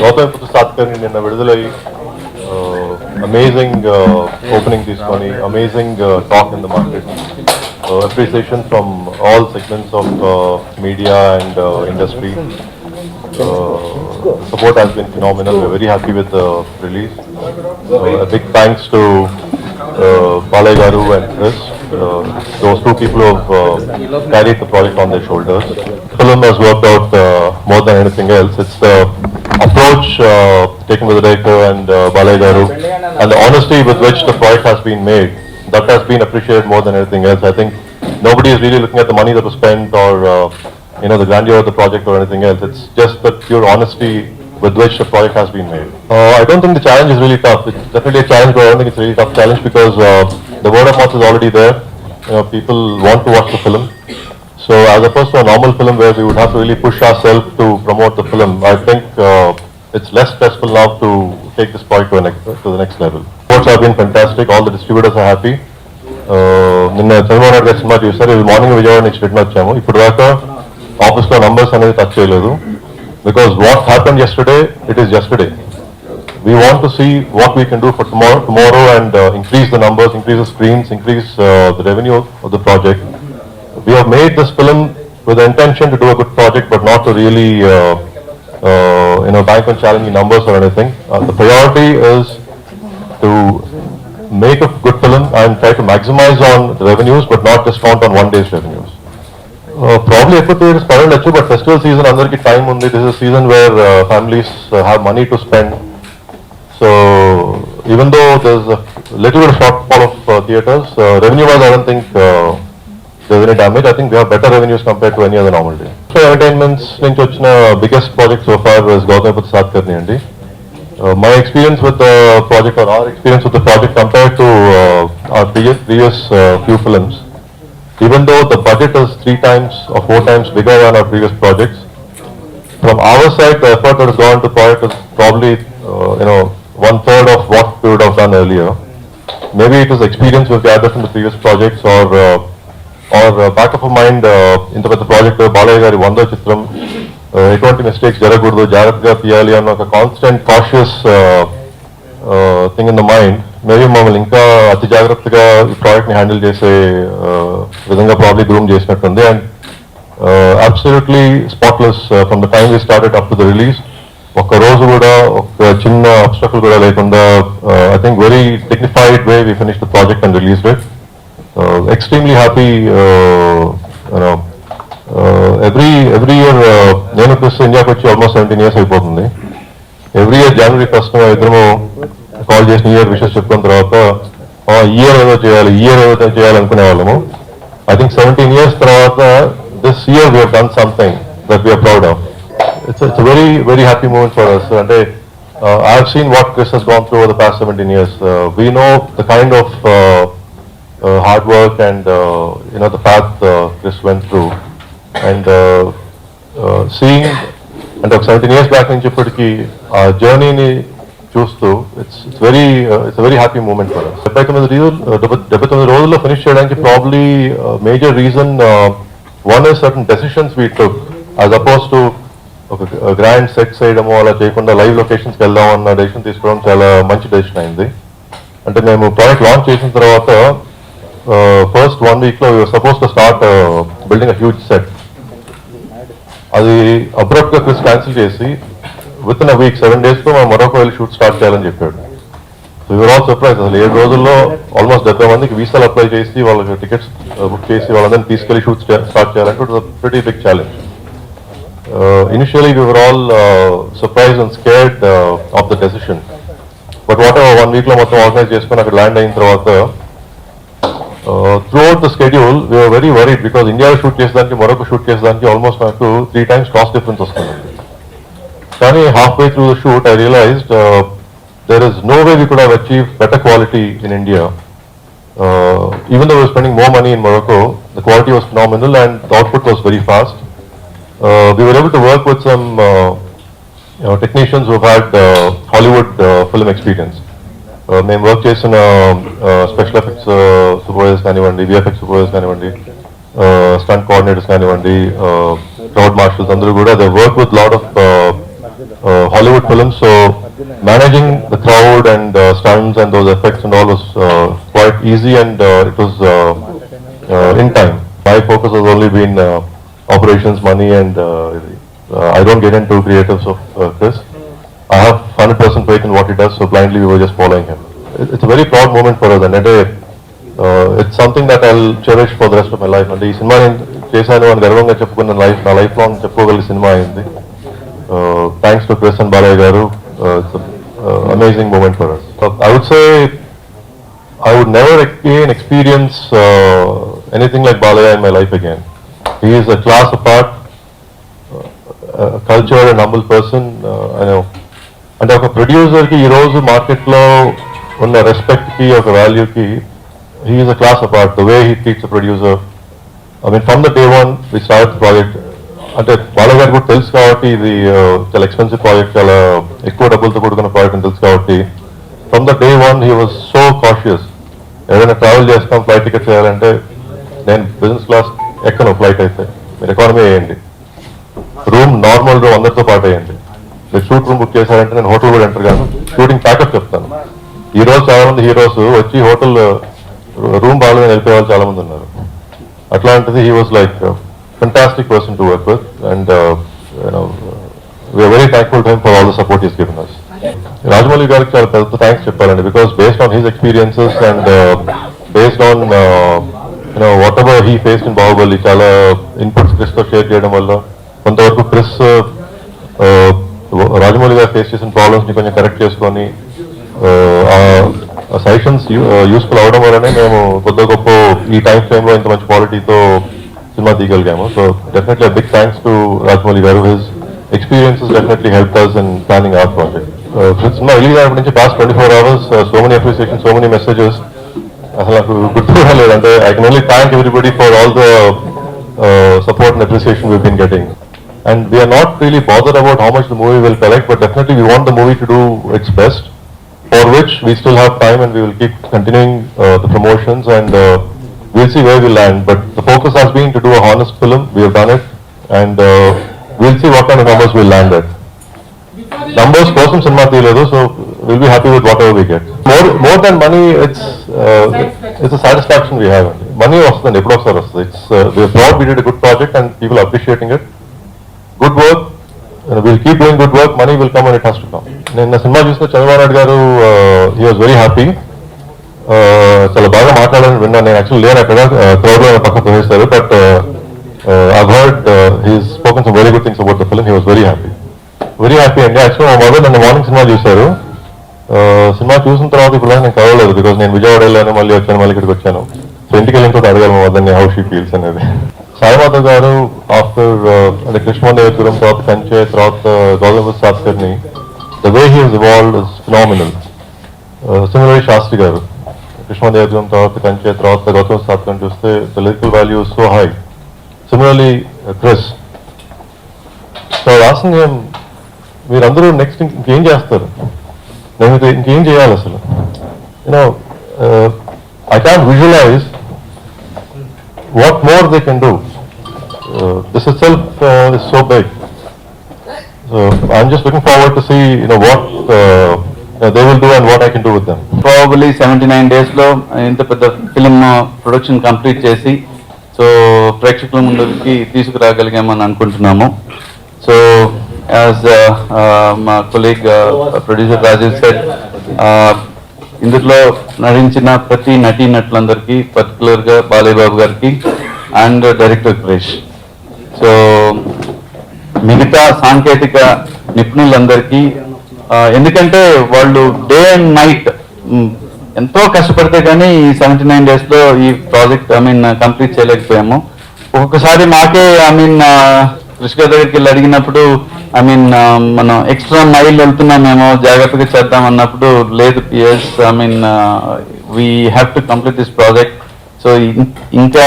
గౌతమ్ సాత్కర్ని నిన్న విడుదలయ్యి amazing opening తీసుకొని amazing talk in the market appreciation from all segments of media and industry support has been phenomenal. We're very happy with the release. Uh, a big thanks to uh, Balay Garu and Chris. uh, those two people have uh, carried the project on their shoulders. Film has worked out uh, more than anything else. It's the approach uh, taken with the director and uh, Balay Garu and the honesty with which the project has been made. That has been appreciated more than anything else. I think nobody is really looking at the money that was spent or you know, the grandeur of the project or anything else. It's just the pure honesty with which the project has been made. Uh, I don't think the challenge is really tough. It's definitely a challenge, but I don't think it's a really tough challenge because uh, the word of mouth is already there. You know, people want to watch the film. So as opposed to a normal film where we would have to really push ourselves to promote the film, I think uh, it's less stressful now to take this project to, a next, to the next level. Reports have been fantastic. All the distributors are happy. Uh, నిన్న చంద్రబాబు నాయుడు గారి cinema చూసారు ఇది morning Vijayawada నుంచి return వచ్చాము ఇప్పుడు దాకా office లో numbers అనేది టచ్ చేయలేదు because what happened yesterday, it is yesterday. We want to see what we can do for tomorrow, tomorrow and uh, increase the numbers, increase the screens, increase uh, the revenue of the project. We have made this film with the intention to do a good project, but not to really, uh, uh you know, bank on challenging numbers or anything. Uh, the priority is to make a good film and try to maximize on the revenues, but not just count on one day's revenue. Probably ఎక్కువ theatres పడవచ్చు but festival season అందరికి time ఉంది this is season where families have money to spend so even though there's little bit shortfall of theatres revenue wise I don't think there's any damage. I think we have better revenues compared to any other normal day. So entertainments నుంచి వచ్చిన biggest project so far was Gautam Satkarni అండి. Uh, my experience with the project or our experience with the project compared to uh, our previous, previous uh, few films, even though the budget is three times or four times bigger than our previous projects, from our side, the effort that has gone to project is probably, uh, you know, one third of what we would have done earlier. Maybe it is experience we've gathered from the previous projects or, uh, or uh, back of our mind, uh, ఇంత పెద్ద project Balayya గారి వందో చిత్రం uh, ఎటువంటి mistakes జరగకూడదు జాగ్రత్తగా తీయాలి అన్న ఒక constant cautious thing in the mind Maybe మమ్మల్ని ఇంకా అతి జాగ్రత్తగా ఈ ప్రాజెక్ట్ని హ్యాండిల్ చేసే విధంగా probably groom చేసినట్టుంది. And absolutely spotless from the time we started up to the release ఒక్క రోజు కూడా ఒక చిన్న అబ్స్ట్రకుల్ కూడా లేకుండా I think very dignified way we finish the project and release it extremely happy every every year నేను plus ఇండియాకి వచ్చి ఆల్మోస్ట్ సెవెంటీన్ ఇయర్స్ అయిపోతుంది. ఎవ్రీ ఇయర్ జనవరి ఫస్ట్ ఇద్దరము కాల్ చేసి న్యూ ఇయర్ విషెస్ చెప్పుకున్న తర్వాత ఇయర్ ఏదో చేయాలి ఇయర్ ఏదో చేయాలనుకునే వాళ్ళము. ఐ థింక్ సెవెంటీన్ ఇయర్స్ తర్వాత this year we done something that we're proud of it's it's very very happy moment for us అంటే I have seen what Krish he's gone through over the past seventeen years we know the kind of hard work and you know the path Krish went through and seeing అంటే ఒక seventeen years back నుంచి ఇప్పటికీ ఆ జర్నీని చూస్తూ it's it's very it's very happy moment for డెబ్బై తొమ్మిది రోజులు డెబ్బై తొమ్మిది రోజుల్లో ఫినిష్ చేయడానికి probably major reason one is certain decisions we took as opposed to ఒక గ్రాండ్ సెట్ చేయడము అలా చేయకుండా లైవ్ లొకేషన్స్కి వెళ్దాం అన్న డెసిషన్ తీసుకోవడం చాలా మంచి డెసిషన్ అయింది. అంటే మేము ప్రాజెక్ట్ లాంచ్ చేసిన తర్వాత ఫస్ట్ వన్ వీక్లో supposed to start building a huge set అది అబ్రప్ట్గా క్రిస్ క్యాన్సిల్ చేసి విత్ ఇన్ వీక్ సెవెన్ డేస్లో మనం మరొక వెళ్ళి షూట్ స్టార్ట్ చేయాలని చెప్పాడు. సో యువర్ ఆల్ సర్ప్రైజ్ అసలు ఏడు రోజుల్లో ఆల్మోస్ట్ డెబ్బై మందికి వీసాలు అప్లై చేసి వాళ్ళకి టికెట్స్ బుక్ uh, చేసి వాళ్ళందరినీ తీసుకెళ్ళి షూట్ స్టార్ట్ చేయాలంటే very big challenge initially your all surprise and scared of the decision but what one వీక్లో మొత్తం ఆర్గనైజ్ చేసుకుని అక్కడ ల్యాండ్ అయిన తర్వాత throughout the schedule we're very worried because ఇండియాలో షూట్ చేసేదానికి మరొక షూట్ చేసేదానికి ఆల్మోస్ట్ నాకు త్రీ టైమ్స్ కాస్ట్ డిఫరెన్స్ వస్తుంది. కానీ halfway through the shoot I realised there is no way we could have achieve better quality in India even though spending more money in Morocco the quality was phenomenal and the output was very fast we were able to work with some technicians who had Hollywood film experience మేము work చేసిన special effects supervisors కానివ్వండి VFX supervisors కానివ్వండి stunt coordinators కానివ్వండి crowd marshals అందరూ కూడా they work with lot of uh, Hollywood films, so managing the crowd and uh, stunts and those effects and all was uh, quite easy and uh, it was uh, uh, in time. My focus has only been uh, operations, money, and uh, uh, I don't get into creatives of uh, Chris. I have 100% faith in what he does, so blindly we were just following him. It- It's a very proud moment for us, and it, uh, it's something that I'll cherish for the rest of my life. and ఈ cinema నేను చేశాను అని గర్వంగా చెప్పుకున్న life నా life long చెప్పుకోగలిగే cinema అయింది thanks to Krish and Balayya garu it's amazing moment for us I would say I would never again experience uh, anything like Balaya in my life again. He is a class apart, uh, a cultured and humble person. Uh, I know. అంటే ఒక ప్రొడ్యూసర్కి ఈ రోజు మార్కెట్లో ఉన్న రెస్పెక్ట్కి ఒక value కి he is a class apart the way he teach producer I mean from the day one we start project అంటే వాళ్ళ గారు కూడా తెలుసు కాబట్టి ఇది చాలా ఎక్స్పెన్సివ్ ప్రాజెక్ట్ చాలా ఎక్కువ డబ్బులతో కూడుకున్న ప్రాజెక్ట్ అని తెలుసు కాబట్టి from the day one he was so cautious ఏదైనా ట్రావెల్ చేస్తాం ఫ్లైట్ టికెట్ చేయాలంటే నేను బిజినెస్ క్లాస్ ఎక్కను ఫ్లైట్ అయితే. మీరు ఎకానమీ వేయండి. రూమ్ నార్మల్ రూమ్ అందరితో పాటు వేయండి. మీరు షూట్ రూమ్ బుక్ చేశారంటే నేను హోటల్ కూడా ఎంటర్ కాను. షూటింగ్ ప్యాకప్ చెప్తాను. ఈ రోజు చాలా మంది హీరోస్ వచ్చి హోటల్ రూమ్ బాగాలేదని వెళ్ళిపోయే వాళ్ళు చాలా మంది ఉన్నారు. అట్లాంటిది he was like fantastic person to work with and we're very thankful time for all the support is given us Rajamouli గారికి చాలా పెద్ద థ్యాంక్స్ చెప్పాలండి because based on his experiences and based on you know whatever he face in Baahubali చాలా inputs క్రిస్తో share చేయడం వల్ల కొంతవరకు క్రిస్ రాజమౌళి గారు ఫేస్ చేసిన ప్రాబ్లమ్స్ని కొంచెం కరెక్ట్ చేసుకొని సజెషన్స్ యూస్ఫుల్ అవడం వల్లనే మేము కొద్ది గొప్ప ఈ టైం ఫ్రేమ్ ఇంత మంచి క్వాలిటీతో cinema తీయగలిగాము so definitely big thanks to Rajamouli garu his experiences definitely help us in planning our project cinema release అయినప్పటి నుంచి past twenty four hours so many appreciation so many messages అసలు నాకు గుర్తుగా లేదు అంటే I can only thank everybody for all the support and appreciation we been getting and we're not really bother about how much the movie will collect but definitely we want the movie to do its best for which we still have time and we will keep continuing uh, the promotions and uh, we'll see where we land. But the focus has been to do a honest film. We have done it and uh, we'll see what kind of numbers we'll land at. Numbers కోసం cinema తీయలేదు so will be happy with whatever we get more more than money it's it's satisfaction we have అండి money వస్తుంది ఎప్పుడో ఒకసారి వస్తుంది it's we proud we did good project and people appreciating it good work will keep doing good work money will come and it has to come నిన్న cinema చూసిన చంద్రబాబు నాయుడు గారు he was very happy చాలా బాగా మాట్లాడాలని విన్నాను. నేను actual లేను అక్కడ క్రౌడ్లో పక్కన ప్రవేశారు but I heard he spoken some very good things about the film he was very happy very happy అండి యాక్చువల్ మా మదర్ నన్ను మార్నింగ్ సినిమా చూశారు. సినిమా చూసిన తర్వాత ఇప్పుడు నేను కలవలేదు బికాస్ నేను విజయవాడ వెళ్ళాను మళ్ళీ వచ్చాను మళ్ళీ ఇక్కడికి వచ్చాను. సో ఇంటికి వెళ్ళిన తర్వాత అడగాలి మా మదర్ని హౌ షీ ఫీల్స్ అనేది. సాయిమాధవ్ గారు ఆఫ్టర్ అంటే కృష్ణదేవపురం తర్వాత కంచె తర్వాత Gautam Satakarni the way he is evolve is phenomenal similar Sastry garu. Krishnadevapuram తర్వాత కంచె తర్వాత గౌతమ్ సాత్కర్ని చూస్తే the lyrical value so high similarly Krish so రాసింది మీరందరూ నెక్స్ట్ ఇంకేం చేస్తారు నేను ఇది ఇంకేం చేయాలి అసలు you know I can visualise what more they can do this itself is so big so I'm just looking forward to see you know what they will do and what I can do with them probably seventy nine డేస్లో ఇంత పెద్ద film production complete చేసి so ప్రేక్షకుల ముందుకి తీసుకురాగలిగామని అనుకుంటున్నాము. So as uh, uh, మా colleague producer Rajeev set ఇందులో నటించిన ప్రతి నటీ నటులందరికీ పర్టికులర్గా బాలయ్యబాబు గారికి అండ్ డైరెక్టర్ క్రేష్ సో మిగతా సాంకేతిక నిపుణులందరికీ ఎందుకంటే వాళ్ళు డే అండ్ నైట్ ఎంతో కష్టపడితే కానీ ఈ సెవెంటీ నైన్ డేస్లో ఈ ప్రాజెక్ట్ ఐ మీన్ కంప్లీట్ చేయలేకపోయాము. ఒక్కొక్కసారి మాకే ఐ మీన్ కృషి గారి దగ్గరికి వెళ్ళి అడిగినప్పుడు ఐ మీన్ మనం ఎక్స్ట్రా మైల్ వెళ్తున్నామేమో జాగ్రత్తగా చేద్దాం అన్నప్పుడు లేదు PS I mean we have to complete this project so ఇంకా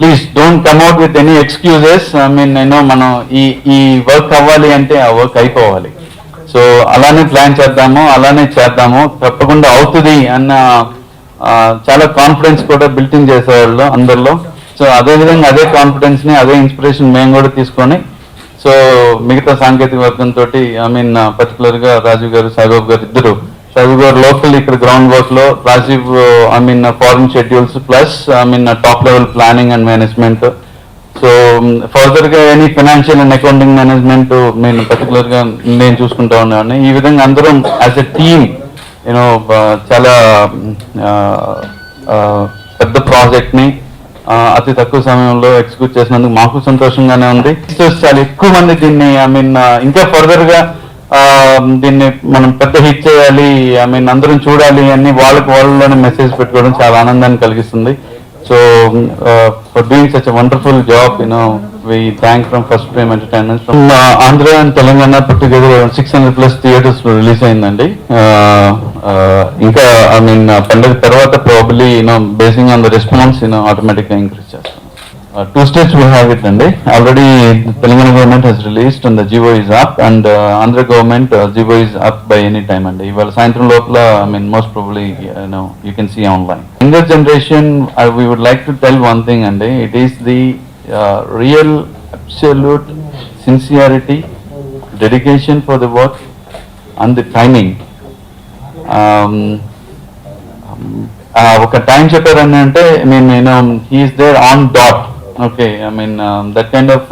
please don't come out with any excuses I mean నేను మనం ఈ ఈ వర్క్ అవ్వాలి అంటే ఆ వర్క్ అయిపోవాలి. సో అలానే ప్లాన్ చేద్దాము అలానే చేద్దాము. తప్పకుండా అవుతుంది అన్న చాలా కాన్ఫిడెన్స్ కూడా బిల్టింగ్ చేసేవాళ్ళు అందరిలో. సో అదే విధంగా అదే కాన్ఫిడెన్స్ని అదే ఇన్స్పిరేషన్ మేము కూడా తీసుకొని సో మిగతా సాంకేతిక వర్గంతో ఐ మీన్ పర్టికులర్గా రాజీవ్ గారు సాయిబాబు గారు ఇద్దరు. సాయిబాబు గారు లోకల్ ఇక్కడ గ్రౌండ్ వర్క్లో Rajeev I mean foreign schedules plus I mean top level planning and management so further um, గా any financial and accounting management నేను పర్టికులర్గా నేను చూసుకుంటా ఉన్నాను. ఈ విధంగా అందరం యాజ్ ఎ టీమ్ యూనో చాలా పెద్ద ప్రాజెక్ట్ని అతి తక్కువ సమయంలో ఎగ్జిక్యూట్ చేసినందుకు మాకు సంతోషంగానే ఉంది. చాలా ఎక్కువ మంది దీన్ని ఐ మీన్ ఇంకా ఫర్దర్గా దీన్ని మనం పెద్ద హిట్ చేయాలి ఐ మీన్ అందరం చూడాలి అని వాళ్ళకి వాళ్ళలోనే మెసేజ్ పెట్టుకోవడం చాలా ఆనందాన్ని కలిగిస్తుంది. So for doing such wonderful job you know we thank from first frame entertainment from Andhra and Telangana put together six hundred plus theatres release అయిందండి. ఇంకా ఐ మీన్ పండుగ తర్వాత probably you know basing on the response you know ఆటోమేటిక్గా increase చేస్తాం. Two states we అండి already Telangana government has released and the GO is up and Andhra government GO is up by any time అండి ఇవాళ సాయంత్రం లోపల I mean most probably you can see online younger generation we would like to tell one thing అండి it is the real absolute sincerity dedication for the work and the timing ఒక time చెప్పారని అంటే mean నేను he is there on dot okay I mean that kind of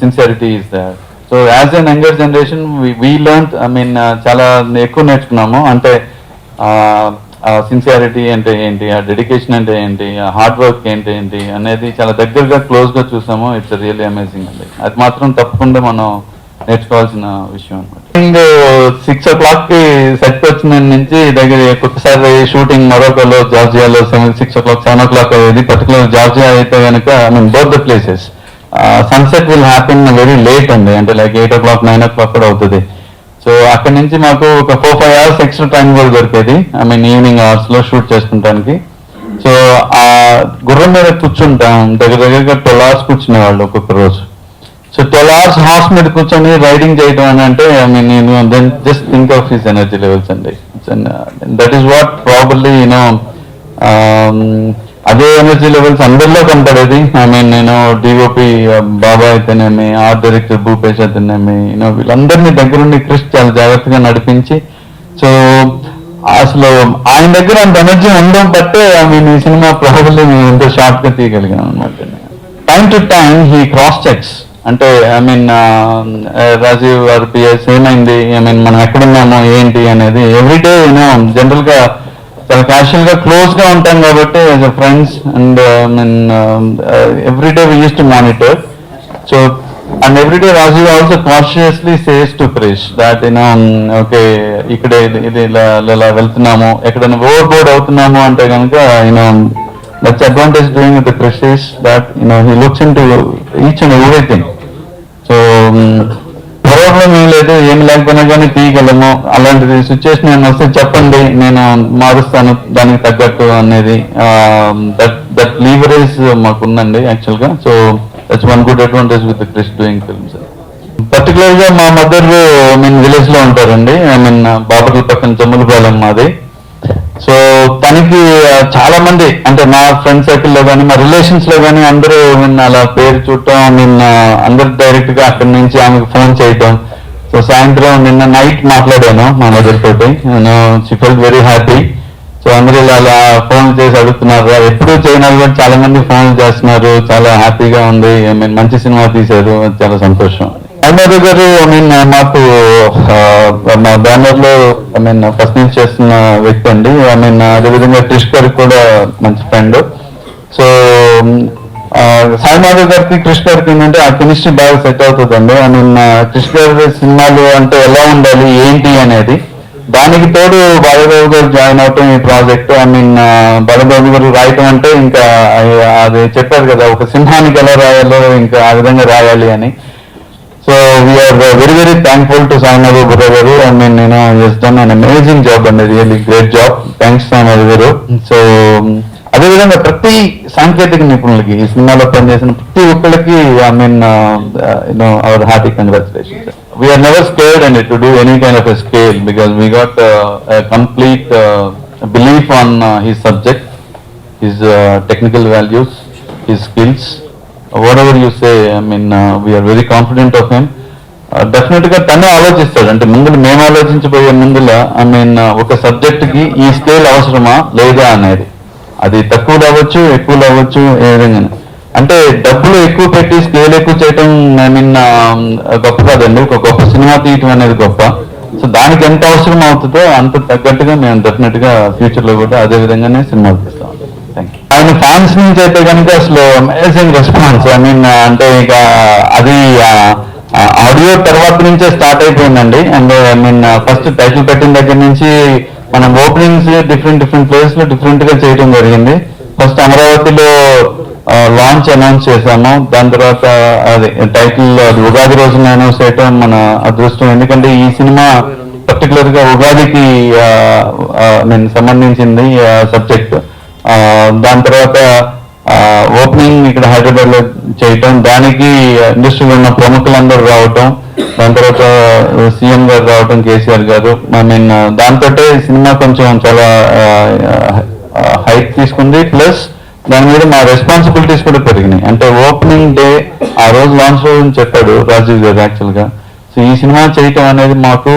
sincerity is there so as an younger generation we learn I mean చాలా ఎక్కువ నేర్చుకున్నాము. అంటే sincerity అంటే ఏంటి ఆ డెడికేషన్ అంటే ఏంటి ఆ హార్డ్ వర్క్ ఏంటి ఏంటి అనేది చాలా దగ్గరగా క్లోజ్గా చూసాము. ఇట్స్ రియల్లీ అమేజింగ్ అండి. అది మాత్రం తప్పకుండా మనం నేర్చుకోవాల్సిన విషయం అనమాట సిక్స్ ఓ క్లాక్కి సెట్ వచ్చిన నుంచి దగ్గర ఒకసారి షూటింగ్ మరొకలో జార్జియాలో seven six o'clock seven o'clock అయ్యేది పర్టికులర్ జార్జియా అయితే కనుక మేము mean both the places sunset will happen very late అండి అంటే like eight o'clock nine o'clock కూడా అవుతుంది. సో అక్కడ నుంచి మాకు ఒక four five hours extra time కూడా దొరికేది. ఐ మీన్ ఈవినింగ్ అవర్స్లో షూట్ చేసుకుంటానికి. సో ఆ గుర్రం మీద కూర్చుంటాం దగ్గర దగ్గరగా ట్వెల్వ్ అవర్స్ కూర్చునేవాళ్ళు ఒక్కొక్క రోజు. సో ట్వెల్వ్ అవర్స్ హార్స్ మీద కూర్చొని రైడింగ్ చేయడం అని అంటే ఐ మీన్ నేను then just think of his energy levels అండి that is what probably you know అదే ఎనర్జీ లెవెల్స్ అందరిలో కనపడేది. ఐ మీన్ నేను డిఓపి uh, బాబా అయితేనేమి ఆర్ట్ డైరెక్టర్ భూపేష్ అయితేనేమి యూనో వీళ్ళందరినీ దగ్గరుండి క్రిష్ చాలా జాగ్రత్తగా నడిపించి. సో అసలు ఆయన దగ్గర అంత ఎనర్జీ ఉండడం బట్టే ఐ మీన్ ఈ సినిమా ప్రాబర్లీ మేము ఎంతో షార్ట్గా తీయగలిగాం అనమాట time to time he cross checks అంటే I mean Rajeev garu PS ఏమైంది? ఐ మీన్ మనం ఎక్కడున్నాము? ఏంటి అనేది ఎవ్రీడే యూనో జనరల్గా చాలా క్యాషువల్గా క్లోజ్గా ఉంటాం కాబట్టి as a friends and I mean everyday we use to monitor so and everyday Rajeev also consciously says to Krish that you know okay ఇక్కడ ఇది ఇది ఇలా ఇలా వెళ్తున్నాము. ఎక్కడైనా ఓవర్ బోర్డ్ అవుతున్నాము అంటే కనుక you know that's advantage doing with Krish that you know he looks into each and everything so problem ఏం లేదు ఏం లేకపోయినా కానీ తీయగలము. అలాంటిది సిచ్యువేషన్ ఏమైనా వస్తే చెప్పండి నేను మారుస్తాను దానికి తగ్గట్టు అనేది. దట్ దట్ లీవరేజ్ మాకు ఉందండి యాక్చువల్గా. So that's one good advantage with Krish doing films పర్టికులర్గా మా మదర్ ఐ మీన్ విలేజ్లో ఉంటారండి. ఐ మీన్ బాపట్ల పక్కన జమ్ములపాలెం మాది. సో తనకి చాలా మంది అంటే నా ఫ్రెండ్ సర్కిల్లో కానీ మా రిలేషన్స్లో కానీ అందరూ నిన్న అలా పేరు చూడటం నిన్న అందరు డైరెక్ట్గా అక్కడి నుంచి ఆమెకు ఫోన్ చేయటం. సో సాయంత్రం నిన్న నైట్ మాట్లాడాను మా మదర్ తోటి. నేను she fell very happy so అందరూ ఇలా అలా ఫోన్ చేసి అడుగుతున్నారు. ఎప్పుడు చేయనారు కూడా చాలా మంది ఫోన్ చేస్తున్నారు. చాలా హ్యాపీగా ఉంది. మంచి సినిమా తీశారు. చాలా సంతోషం. అన్నది గారు ఐ మీన్ మాకు మా బ్యానర్లో ఐ మీన్ ఫస్ట్ నుంచి చేస్తున్న వ్యక్తి అండి. ఐ మీన్ అదేవిధంగా క్రిష్ గారికి కూడా మంచి ఫ్రెండ్ సో సాయి మాధవ్ గారికి క్రిష్ గారికి ఏంటంటే ఆ కెమిస్ట్రీ బాగా సెట్ అవుతుందండి. ఐ మీన్ క్రిష్ గారి సినిమాలు అంటే ఎలా ఉండాలి ఏంటి అనేది. దానికి తోడు బాలబాబు గారు జాయిన్ అవటం ఈ ప్రాజెక్ట్. ఐ మీన్ బాలబాబు గారు రాయటం అంటే ఇంకా అది చెప్పారు కదా ఒక సింహానికి ఎలా రాయాలో ఇంకా ఆ విధంగా రాయాలి అని. So we're very very thankful to Sainath Burra garu and నేను నేను చేస్తాను అండ్ అమేజింగ్ జాబ్ అండి really great job thanks Sainath garu so అదేవిధంగా ప్రతి సాంకేతిక నిపుణులకి ఈ సినిమాలో పనిచేసిన ప్రతి ఒక్కరికి I mean you know our hearty congratulations we're never scared అండి to do any kind of a scale because we got complete belief on he subject his technical values his skills what you say I mean we're very confident of him డెఫినెట్గా డెఫినెట్గా తనే ఆలోచిస్తాడు. అంటే ముందు మేము ఆలోచించబోయే ముందుల ఐ మీన్ uh, ఒక సబ్జెక్ట్కి ఈ స్కేల్ అవసరమా లేదా అనేది. అది తక్కువ అవ్వచ్చు ఎక్కువ అవ్వచ్చు ఏ విధంగా అంటే డబ్బులు ఎక్కువ పెట్టి స్కేల్ ఎక్కువ చేయటం ఐ మీన్ uh, గొప్ప కాదండి. ఒక గొప్ప సినిమా తీయటం అనేది గొప్ప. సో దానికి ఎంత అవసరం అవుతుందో అంత తగ్గట్టుగా మేము డెఫినెట్గా ఫ్యూచర్లో కూడా అదే విధంగానే సినిమాలు తీస్తాం. థ్యాంక్ యూ ఆయన ఫ్యాన్స్ నుంచి అయితే కనుక అసలు అమేజింగ్ రెస్పాన్స్ ఐ మీన్ అంటే ఇక అది uh, uh, ఆడియో తర్వాత నుంచే స్టార్ట్ అయిపోయిందండి. And I mean first title పెట్టిన దగ్గర నుంచి మనం ఓపెనింగ్స్ డిఫరెంట్ డిఫరెంట్ ప్లేస్లో డిఫరెంట్గా చేయడం జరిగింది. ఫస్ట్ అమరావతిలో uh, లాంచ్ అనౌన్స్ చేశాము. దాని తర్వాత అది టైటిల్ అది ఉగాది రోజున అనౌన్స్ చేయటం మన అదృష్టం. ఎందుకంటే ఈ సినిమా పర్టికులర్గా ఉగాదికి నేను సంబంధించింది సబ్జెక్ట్ దాని తర్వాత ఓపెనింగ్ ఇక్కడ హైదరాబాద్లో చేయటం. దానికి ఇండస్ట్రీలో ఉన్న ప్రముఖులందరూ రావటం. దాని తర్వాత సీఎం గారు రావటం కేసీఆర్ గారు. ఐ మీన్ దాంతో సినిమా కొంచెం చాలా హైక్ తీసుకుంది. ప్లస్ దాని మీద మా రెస్పాన్సిబిలిటీస్ కూడా పెరిగినాయి. అంటే ఓపెనింగ్ డే ఆ రోజు లాంచ్ రోజు అని చెప్పాడు రాజీవ్ గారు యాక్చువల్గా సో ఈ సినిమా చేయటం అనేది మాకు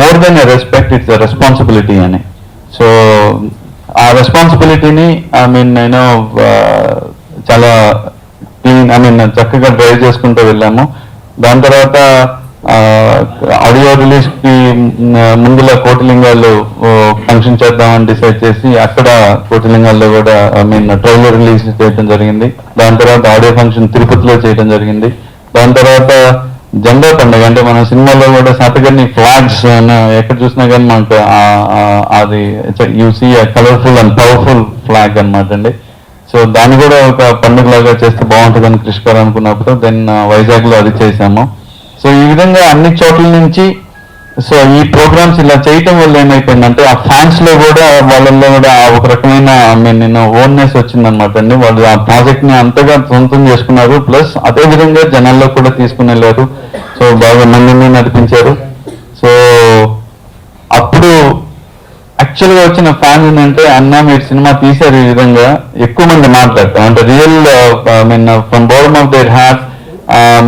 more than respect it's responsibility అని. సో ఆ రెస్పాన్సిబిలిటీని ఐ మీన్ నేను చాలా క్లీన్ ఐ మీన్ చక్కగా డ్రైవ్ చేసుకుంటూ వెళ్ళాము. దాని తర్వాత ఆడియో రిలీజ్కి ముందులో కోటిలింగాలు ఫంక్షన్ చేద్దామని డిసైడ్ చేసి అక్కడ కోటిలింగాల్లో కూడా ఐ మీన్ ట్రైలర్ రిలీజ్ చేయడం జరిగింది. దాని తర్వాత ఆడియో ఫంక్షన్ తిరుపతిలో చేయడం జరిగింది. దాని తర్వాత జెండా పండుగ అంటే మన సినిమాలో కూడా శాతగర్ని ఫ్లాగ్స్ ఎక్కడ చూసినా కానీ మనకు అది you see colourful and powerful flag అన్నమాట అండి. సో దాన్ని కూడా ఒక పండుగ లాగా చేస్తే బాగుంటుందని కృషి గారు అనుకున్నప్పుడు దెన్ వైజాగ్లో అది చేసాము. సో ఈ విధంగా అన్ని చోట్ల నుంచి సో ఈ ప్రోగ్రామ్స్ ఇలా చేయటం వల్ల ఏమైపోయిందంటే ఆ ఫ్యాన్స్లో కూడా వాళ్ళల్లో కూడా ఒక రకమైన మీన్ నేను ఓన్నెస్ వచ్చిందనమాట అండి. వాళ్ళు ఆ ప్రాజెక్ట్ని అంతగా సొంతం చేసుకున్నారు. ప్లస్ అదే విధంగా జనాల్లో కూడా తీసుకుని వెళ్ళారు. సో బాగా మందిని నడిపించారు. సో అప్పుడు యాక్చువల్గా వచ్చిన ఫ్యాన్ ఏంటంటే అన్న మీరు సినిమా తీశారు ఈ విధంగా ఎక్కువ మంది మాట్లాడతాం అంటే real mean from bottom of their heart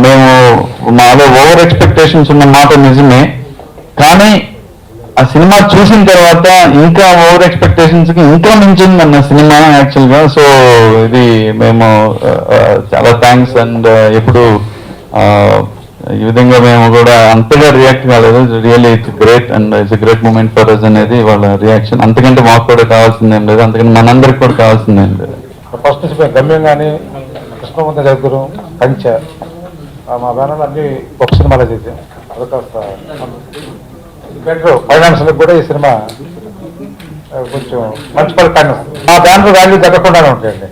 మేము మాలో ఓవర్ ఎక్స్పెక్టేషన్స్ ఉన్న మాట నిజమే. కానీ ఆ సినిమా చూసిన తర్వాత ఇంకా ఓవర్ ఎక్స్పెక్టేషన్స్కి ఇంకా మించింది అన్న సినిమా యాక్చువల్గా సో ఇది మేము చాలా థ్యాంక్స్ అండ్ ఎప్పుడు ఈ విధంగా మేము కూడా అంతగా రియాక్ట్ కాలేదు. Really it's great and it's great moment for us అనేది వాళ్ళ రియాక్షన్. అంతకంటే మాకు కూడా కావాల్సింది ఏం లేదు. అంతకంటే మనందరికి కూడా కావాల్సింది ఏం లేదు. ఫస్ట్ నుంచి మేము గమ్యం కానీ కృష్ణమంత దగ్గర కంచె మా బ్యానర్ అన్ని ఒక సినిమాలో చేసాం అది కాస్త ఫైనాన్స్లకు ఫైనాన్షియల్ కూడా ఈ సినిమా కొంచెం మంచి పని కానీ మా బ్యానర్ వాల్యూ తగ్గకుండానే ఉంటాయండి